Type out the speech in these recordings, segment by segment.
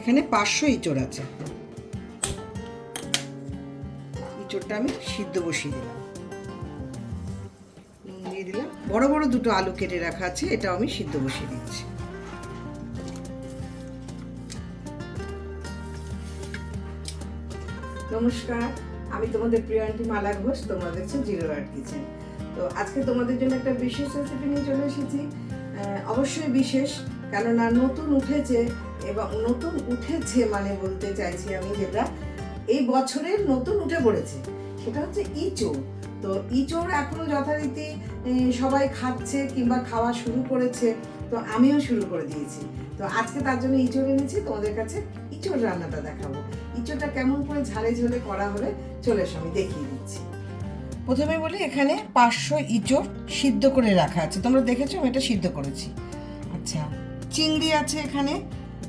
এখানে পাঁচশো ইঁচড় আছে। ইঁচড়টা আমি সিদ্ধ বসিয়ে দিলাম। বড় বড় দুটো আলু কেটে রাখা আছে, এটাও আমি সিদ্ধ বসিয়ে দিচ্ছি। নমস্কার, আমি তোমাদের প্রিয় আন্টি মালা ঘোষ, তোমরা দেখছ জিরো আর্ট কিচেন। তো আজকে তোমাদের জন্য একটা বিশেষ রেসিপি নিয়ে চলে এসেছি। অবশ্যই বিশেষ। কেননা নতুন উঠেছে এবং নতুন উঠেছে মানে বলতে চাইছি আমি যেটা, এই বছরের নতুন উঠে পড়েছে। সেটা হচ্ছে ইঁচড়। তো ইঁচড় এখনও যথারীতি সবাই খাচ্ছে কিংবা খাওয়া শুরু করেছে, তো আমিও শুরু করে দিয়েছি। তো আজকে তার জন্য ইঁচড় এনেছি, তোমাদের কাছে ইঁচড় রান্নাটা দেখাবো। ইঁচড়টা কেমন করে ঝালে ঝোলে করা হবে চলে এসো, আমি দেখিয়ে দিচ্ছি। প্রথমে বলি, এখানে পাঁচশো ইঁচড় সিদ্ধ করে রাখা আছে। তোমরা দেখেছ, আমি এটা সিদ্ধ করেছি। আচ্ছা। চিংড়ি আছে এখানে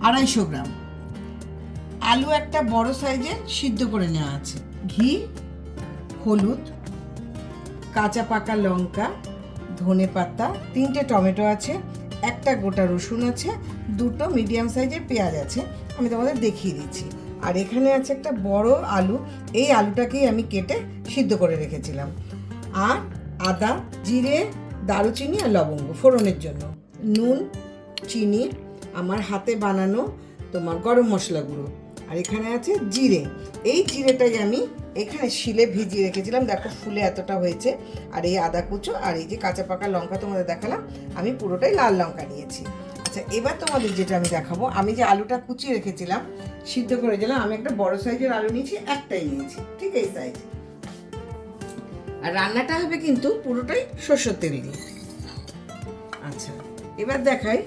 আড়াইশো গ্রাম। আলু একটা বড় সাইজের সিদ্ধ করে নেওয়া আছে। ঘি, হলুদ, কাঁচা পাকা লঙ্কা, ধনে পাতা, তিনটে টমেটো আছে, একটা গোটা রসুন আছে, দুটো মিডিয়াম সাইজের পেঁয়াজ আছে, আমি তোমাদের দেখিয়ে দিচ্ছি। আর এখানে আছে একটা বড় আলু, এই আলুটাকেই আমি কেটে সিদ্ধ করে রেখেছিলাম। আর আদা, জিরে, দারুচিনি আর লবঙ্গ ফোড়নের জন্য। নুন চিনি, আমার হাতে বানানো তোমার গরম মশলা গুঁড়ো। আর এখানে আছে জিরে। এই জিরেটাই আমি এখানে শিলে ভিজিয়ে রেখেছিলাম। দেখো ফুলে এতটা হয়েছে। আর এই আদা কুচো আর এই যে কাঁচা পাকা লঙ্কা তোমাদের দেখালাম, আমি পুরোটাই লাল লঙ্কা নিয়েছি। আচ্ছা এবার তোমাদের যেটা আমি দেখাবো, আমি যে আলুটা কুচিয়ে রেখেছিলাম, সিদ্ধ করেছিলাম আমি একটা বড় সাইজের আলু নিয়েছি, একটাই নিয়েছি, ঠিক এই সাইজ আর রান্নাটা হবে কিন্তু পুরোটাই সর্ষের তেল দিয়ে। আচ্ছা এবার দেখাই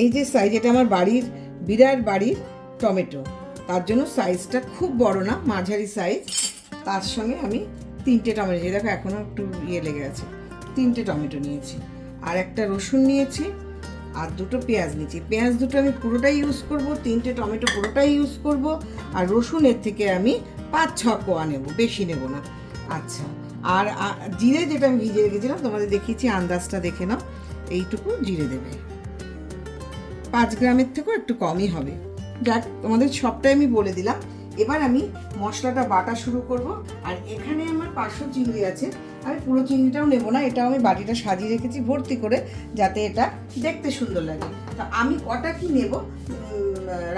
এই যে সাইজ এটা আমার বাড়ির বিরাট বাড়ির টমেটো তার জন্য সাইজটা খুব বড় না, মাঝারি সাইজ তার সঙ্গে আমি তিনটে টমেটো দেখো এখনও একটু ইয়ে লেগে আছে। তিনটে টমেটো নিয়েছি। আর একটা রসুন নিয়েছি, আর দুটো পেঁয়াজ নিয়েছি। পেঁয়াজ দুটো আমি পুরোটাই ইউজ করব, তিনটে টমেটো পুরোটাই ইউজ করব, আর রসুনের থেকে আমি পাঁচ, ছ কোয়া নেব, বেশি নেব না। আচ্ছা আর জিরে যেটা আমি ভিজে রেখেছিলাম, তোমাদের দেখিয়েছি, আন্দাজটা দেখে নাও। এইটুকু জিরে দেবে। পাঁচ গ্রামের থেকেও একটু কমই হবে। যাক, তোমাদের সবটাই আমি বলে দিলাম। এবার আমি মশলাটা বাটা শুরু করব। আর এখানে আমার পাঁচশো চিংড়ি আছে। আমি পুরো চিংড়িটাও নেব না, এটাও আমি বাটিটা সাজিয়ে রেখেছি ভর্তি করে, যাতে এটা দেখতে সুন্দর লাগে। তো আমি কটা কি নেব?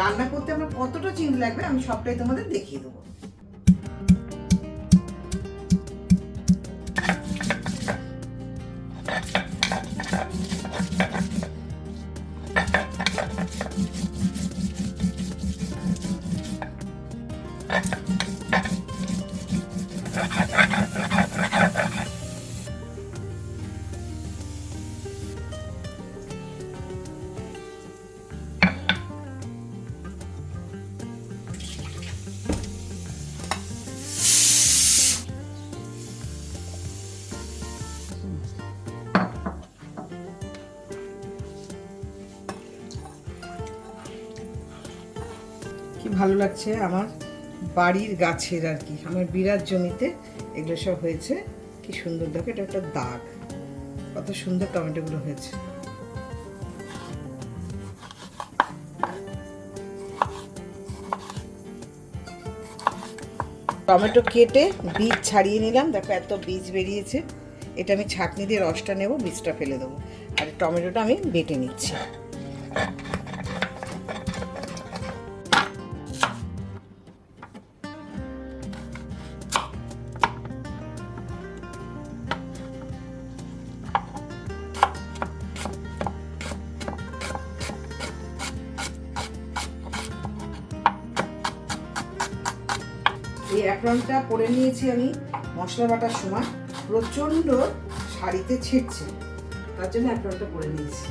রান্না করতে আমার কতটা চিংড়ি লাগবে আমি সবটাই তোমাদের দেখিয়ে দেবো। ভালো লাগছে আমার বাড়ির গাছের আর কি। আমার বিরাট জমিতে এগুলো সব হয়েছে। কি সুন্দর। দেখো, এটা একটা দাগ। কত সুন্দর টমেটোগুলো হয়েছে। টমেটো কেটে বীজ ছাড়িয়ে নিলাম। দেখো, এত বীজ বেরিয়েছে। এটা আমি ছাঁকনি দিয়ে রসটা নেব, বীজটা ফেলে দেবো। আর টমেটোটা আমি বেটে নিচ্ছি। এই অ্যাপ্রনটা পরে নিয়েছি আমি মশলা বাটার সময়। প্রচণ্ড শাড়িতে ছিটছে। তার জন্য অ্যাপ্রনটা পরে নিয়েছি।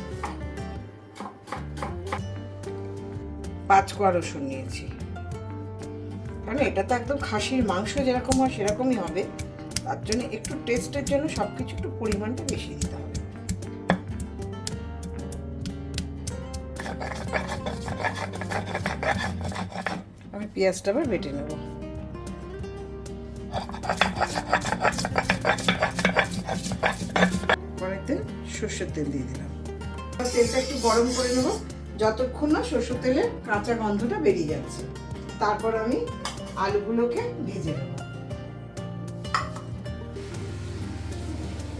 পাঁচ কোয়া রসুন নিয়েছি। কারণ এটা তো একদম খাসির মাংস যেরকম হয় সেরকমই হবে। তার জন্য একটু টেস্টের জন্য সব কিছু একটু পরিমাণটা বেশি দিতে হবে। আমি পেঁয়াজটা আবার বেটে নেব। কড়াইতে সর্ষের তেল দিয়ে দিলাম। তেলটা একটু গরম করে নেব। যতক্ষণ না সরষের তেলের কাঁচা গন্ধটা বেরিয়ে যাচ্ছে, তারপর আমি আলুগুলোকে ভেজে নেব।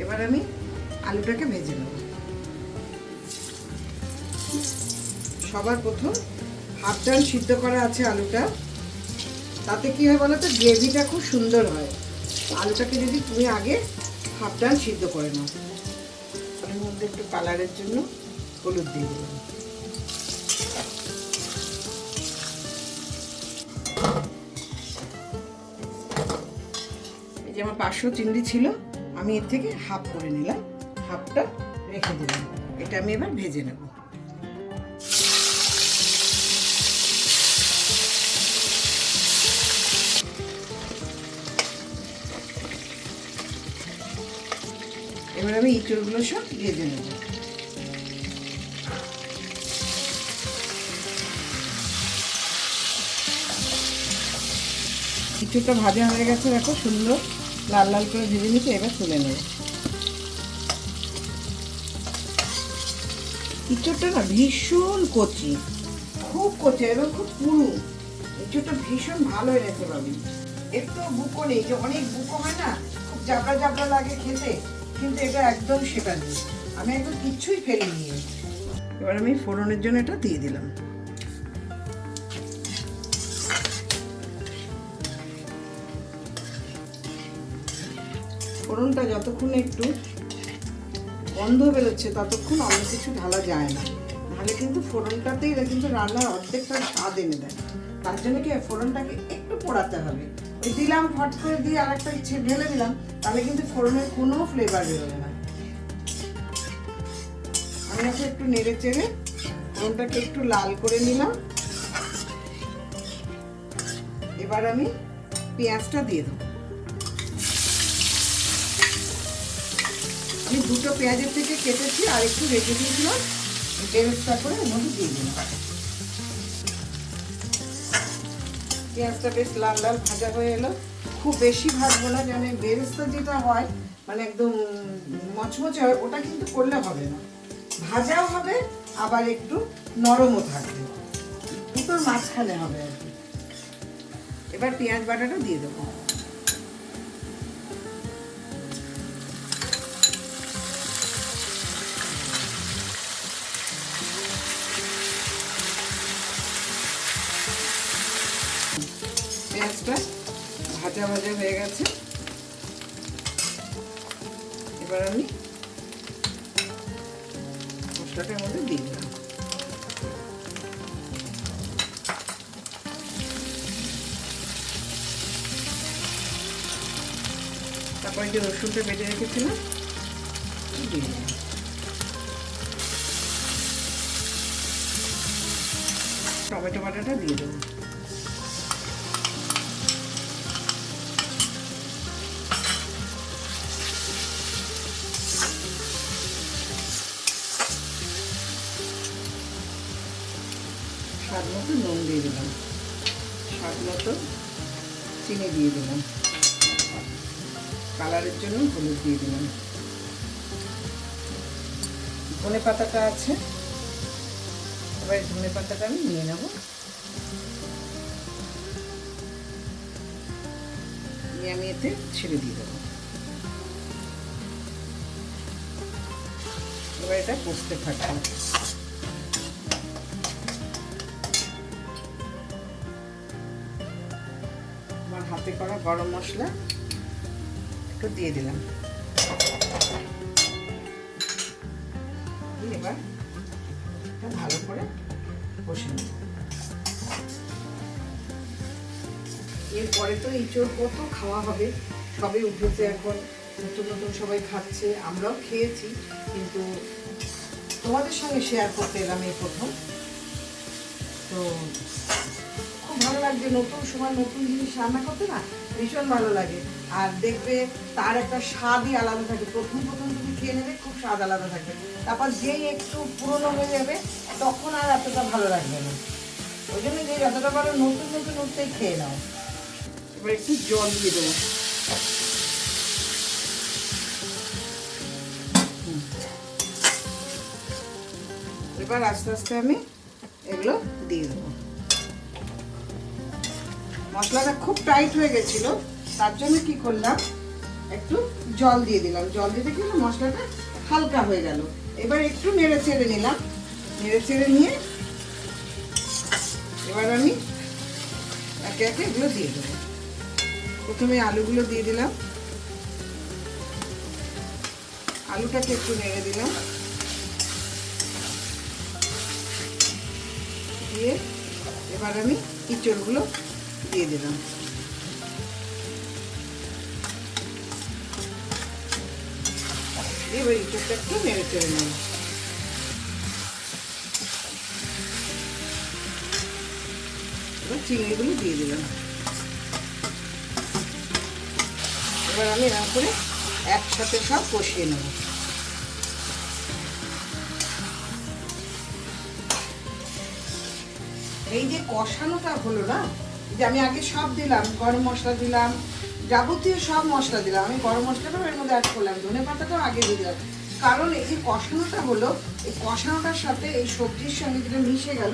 এবার আমি আলুটাকে ভেজে নেব। সবার প্রথম হাফ ডান সিদ্ধ করা আছে আলুটা। তাতে কি হয় বলো তো, গ্রেভিটা খুব সুন্দর হয়। আলুটাকে যদি তুমি আগে হাফ ডান সিদ্ধ করে নাও। এর মধ্যে একটু কালারের জন্য হলুদ দিয়ে দিলাম এই যে আমার পাঁচশো চিংড়ি ছিল, আমি এর থেকে হাফ করে নিলাম। হাফটা রেখে দিলাম। এটা আমি এবার ভেজে নেব। এবার আমি ইঁচড়গুলো সব ভেজে নেব। ইঁচড়টা ভাজা হয়ে গেছে, দেখো সুন্দর। লাল লাল করে ভেজে নিতে এবার তুলে নেব। ইঁচড়টা না ভীষণ কচি, খুব কচি এবং খুব পুরু। ইঁচড়টা ভীষণ ভালো এনেছে পাবি এর তো বুকো নেই, যে অনেক বুকো হয় না, খুব জাবড়া জাবড়া লাগে খেতে। কিন্তু এটা একদম নেই। আমি একদম কিচ্ছুই ফেলিনি। এবার আমি ফোড়নের জন্য এটা দিয়ে দিলাম। ফোড়নটা যতক্ষণ একটু গন্ধ বেরোচ্ছে, ততক্ষণ অন্য কিছু ঢালা যায় না। নাহলে কিন্তু ফোড়নটাতেই কিন্তু রান্নার অর্ধেকটা স্বাদ এনে দেয়। তার জন্য কি ফোড়নটাকে একটু পোড়াতে হবে। দিলাম ফট করে দিয়ে আর একটা ইচ্ছে ঢেলে দিলাম, তাহলে কিন্তু ফোড়নের কোনো ফ্লেভার বেরোবে না। আমি এখন একটু নেড়ে চেড়ে ফোড়নটাকে একটু লাল করে নিলাম। এবার আমি পেঁয়াজটা দিয়ে দেবো। আমি দুটো পেঁয়াজের থেকে কেটেছি আর একটু রেখে দিয়েছিলাম বেরেস্তা করে ওর মধ্যে দিয়ে দিলাম। পেঁয়াজটা বেশ লাল লাল ভাজা হয়ে এলো। খুব বেশি ভাজবো না এই বেরেস্তা যেটা হয় মানে একদম মচমচে হয়, ওটা কিন্তু করলে হবে না। ভাজাও হবে, আবার একটু নরমও থাকবে। দুটোর মাঝখানে হবে আর কি। এবার পেঁয়াজ বাটাটা দিয়ে দেবো। ভাজা ভাজা হয়ে গেছে। এবার আমি মশলাটার মধ্যে দিলাম। তারপরে যে রসুনটা বেটে রেখেছিলাম টমেটো বাটাটা দিয়ে দেবো। দিয়ে দিলাম। কালারের জন্য হলুদ দিয়ে দিলাম। ধনে পাতাটা আছে। এবার ধনে পাতাটা আমি নিয়ে নেব। নিয়ে আমি এতে ছেড়ে দিয়ে দেবো। এবার এটা কষতে থাকব। হাতে করা গরম মশলা একটু দিয়ে দিলাম। এবার ভালো করে কষে নেব এরপরে তো ইঁচড় কত খাওয়া হবে, সবে উঠেছে এখন, নতুন নতুন সবাই খাচ্ছে, আমরাও খেয়েছি, কিন্তু তোমাদের সঙ্গে শেয়ার করতে এলাম এই প্রথম। তো লাগছে নতুন সময়, নতুন জিনিস রান্না করতে না, ভীষণ ভালো লাগে। আর দেখবে তার একটা স্বাদই আলাদা থাকে। প্রথম প্রথম তুমি খেয়ে নেবে, খুব স্বাদ আলাদা থাকবে তারপর যেই একটু পুরনো হয়ে যাবে, তখন আর এতটা ভালো লাগবে না। ওই জন্য যে যতটা পারো নতুন নতুন উঠতেই খেয়ে নাও। এবার একটু জল দিয়ে দেবো। এবার আস্তে আস্তে আমি এগুলো দিয়ে দেবো। মশলাটা খুব টাইট হয়ে গেছিল, তার জন্য কি করলাম, একটু জল দিয়ে দিলাম। জল দিতে কি হলো মশলাটা হালকা হয়ে গেল। এবার একটু নেড়ে চেড়ে নিলাম। নেড়ে চেড়ে নিয়ে এবার আমি একে একে এগুলো দিয়ে দেবো। প্রথমে আলুগুলো দিয়ে দিলাম। আলুটাকে একটু নেড়ে দিলাম। দিয়ে এবার আমি ইঁচড়গুলো দিয়ে দিলাম। এবার ইঁচড়টা একটু নেড়ে চেড়ে নেব এবার চিংড়িগুলো দিয়ে দিলাম। এবার আমি এরকম করে একসাথে সব কষিয়ে নেব। এই যে কষানোটা হলো না যে আমি আগে সব দিলাম, গরম মশলা দিলাম, যাবতীয় সব মশলা দিলাম। আমি গরম মশলাটাও এর মধ্যে অ্যাড করলাম, ধনে পাতাটাও আগে দিয়ে দিলাম। কারণ এই কষানোটা হলো, এই কষানোটার সাথে এই সবজির সঙ্গে যেটা মিশে গেল,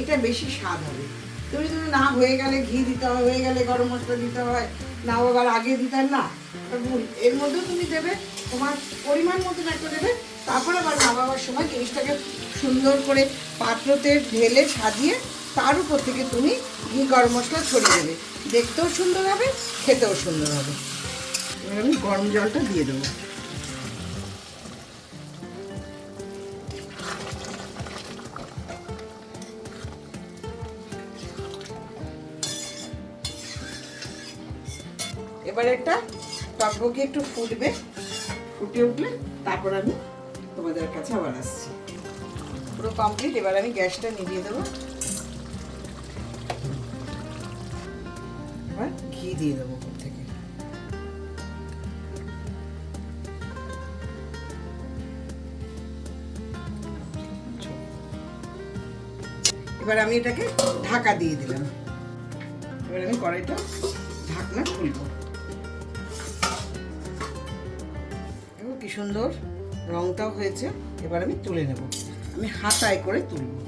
এটা বেশি স্বাদ হবে। তুমি যদি না হয়ে গেলে ঘি দিতে হয়, হয়ে গেলে গরম মশলা দিতে হয় না আবার আগে দিতে না। ভুল, এর মধ্যেও তুমি দেবে, তোমার পরিমাণ মতন একটা দেবে, তারপরে আবার নামাবার সময় জিনিসটাকে সুন্দর করে পাত্রতে ঢেলে সাজিয়ে তার উপর থেকে তুমি ঘি, গরম মশলা ছড়িয়ে দেবে। দেখতেও সুন্দর হবে, খেতেও সুন্দর হবে। এবার আমি গরম জলটা দিয়ে দেবো। এবার একটা টকবকে একটু ফুটবে। ফুটে উঠলে তারপর আমি তোমাদের কাছে আবার আসছি। পুরো কমপ্লিট এবার আমি গ্যাসটা নিভিয়ে দেবো। দিয়ে দেবো থেকে। এবার আমি এটাকে ঢাকা দিয়ে দিলাম। এবার আমি কড়াইটা ঢাকনা খুলবো। কি সুন্দর রংটাও হয়েছে। এবার আমি তুলে নেব। আমি হাতায় করে তুলব।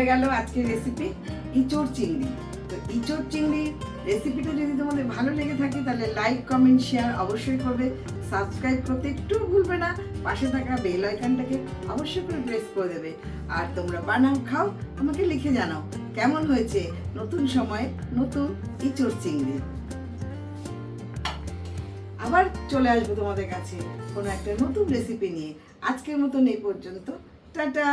হয়ে গেল আজকের রেসিপি ইঁচড় চিংড়ি। তো ইঁচড় চিংড়ি রেসিপিটা যদি তোমাদের ভালো লেগে থাকে, তাহলে লাইক কমেন্ট শেয়ার অবশ্যই করবে। সাবস্ক্রাইব করতে একটু ভুলবে না। পাশে থাকা বেল আইকনটাকে অবশ্যই করে প্রেস করে দেবে। আর তোমরা বানাও, খাও, আমাকে লিখে জানাও কেমন হয়েছে নতুন সময়ে নতুন ইঁচড় চিংড়ি। আবার চলে আসব তোমাদের কাছে কোনো একটা নতুন রেসিপি নিয়ে। আজকের মতন এই পর্যন্ত। টাটা!